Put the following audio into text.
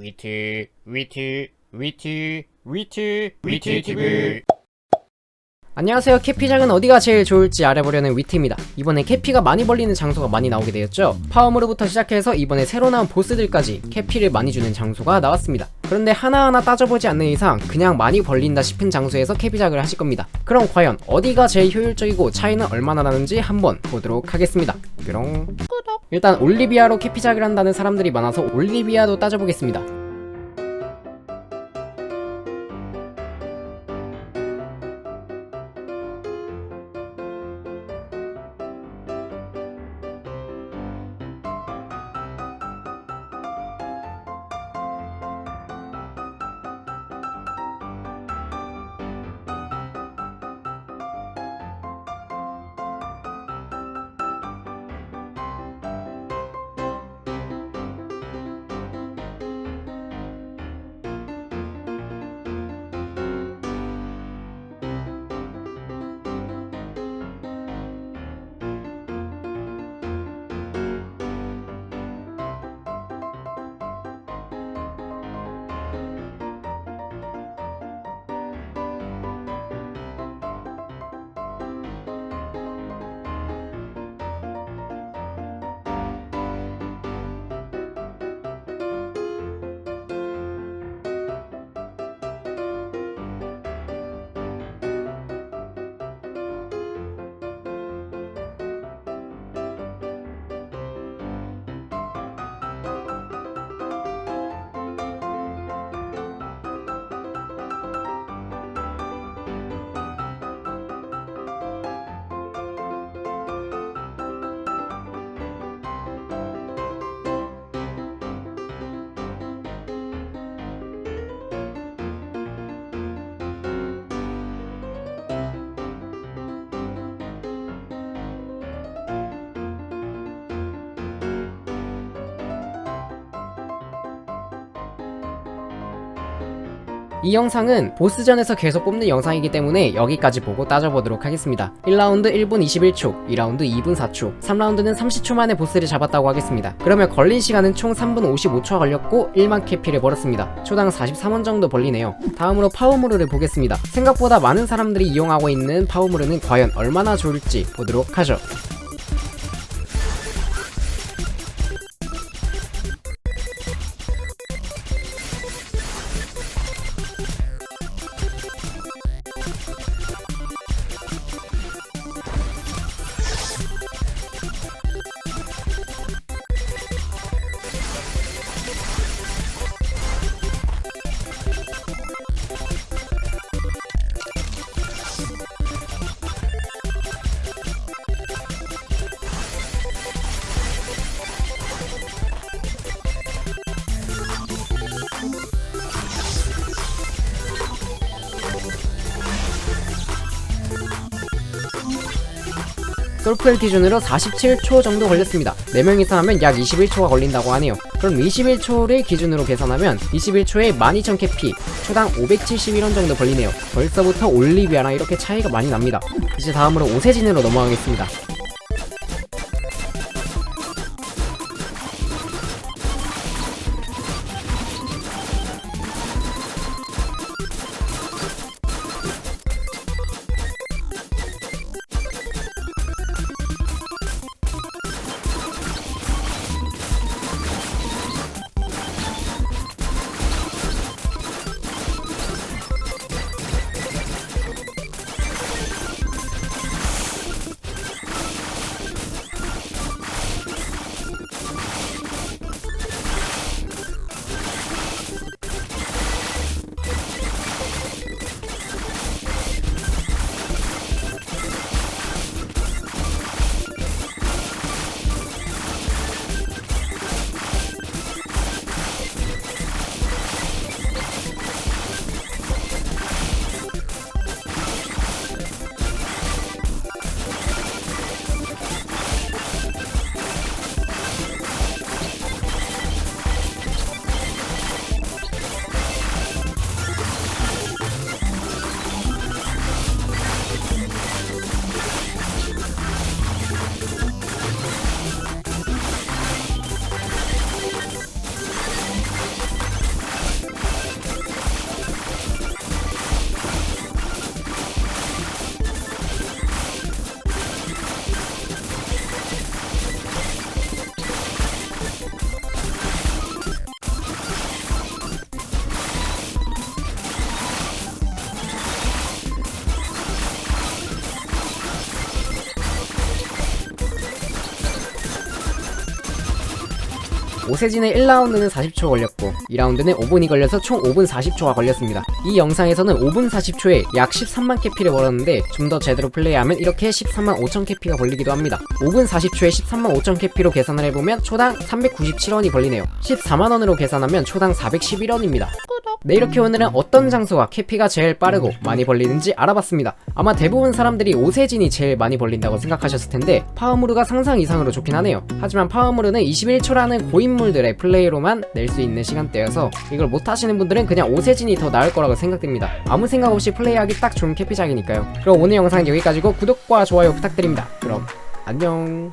위트 위트 위트 위트 위트 TV 안녕하세요. 캐피장은 어디가 제일 좋을지 알아보려는 위트입니다. 이번에 캐피가 많이 벌리는 장소가 많이 나오게 되었죠. 파워무르부터 시작해서 이번에 새로 나온 보스들까지 캐피를 많이 주는 장소가 나왔습니다. 그런데 하나하나 따져보지 않는 이상 그냥 많이 벌린다 싶은 장소에서 캐피작을 하실 겁니다. 그럼 과연 어디가 제일 효율적이고 차이는 얼마나 나는지 한번 보도록 하겠습니다. 뾰롱. 일단 올리비아로 캐피작을 한다는 사람들이 많아서 올리비아도 따져보겠습니다 이 영상은 보스전에서 계속 뽑는 영상이기 때문에 여기까지 보고 따져보도록 하겠습니다. 1라운드 1분 21초, 2라운드 2분 4초, 3라운드는 30초 만에 보스를 잡았다고 하겠습니다. 그러면 걸린 시간은 총 3분 55초가 걸렸고 1만 캐피를 벌었습니다. 초당 43원 정도 벌리네요. 다음으로 파워무르를 보겠습니다. 생각보다 많은 사람들이 이용하고 있는 파워무르는 과연 얼마나 좋을지 보도록 하죠. 솔플 기준으로 47초 정도 걸렸습니다. 4명이서 하면 약 21초가 걸린다고 하네요. 그럼 21초를 기준으로 계산하면 21초에 12,000 캐피, 초당 571원 정도 걸리네요. 벌써부터 올리비아랑 이렇게 차이가 많이 납니다. 이제 다음으로 오세진으로 넘어가겠습니다. 오세진의 1라운드는 40초 걸렸고 2라운드는 5분이 걸려서 총 5분 40초가 걸렸습니다. 이 영상에서는 5분 40초에 약 13만 캐피를 벌었는데 좀 더 제대로 플레이하면 이렇게 13만 5천 캐피가 벌리기도 합니다. 5분 40초에 13만 5천 캐피로 계산을 해보면 초당 397원이 벌리네요. 14만원으로 계산하면 초당 411원입니다. 네 이렇게 오늘은 어떤 장소가 캐피가 제일 빠르고 많이 벌리는지 알아봤습니다. 아마 대부분 사람들이 오세진이 제일 많이 벌린다고 생각하셨을 텐데 파워무르가 상상 이상으로 좋긴 하네요. 하지만 파워무르는 21초라는 고인물들의 플레이로만 낼 수 있는 시간대여서 이걸 못하시는 분들은 그냥 오세진이 더 나을 거라고 생각됩니다. 아무 생각 없이 플레이하기 딱 좋은 캐피작이니까요. 그럼 오늘 영상 여기까지고 구독과 좋아요 부탁드립니다. 그럼 안녕.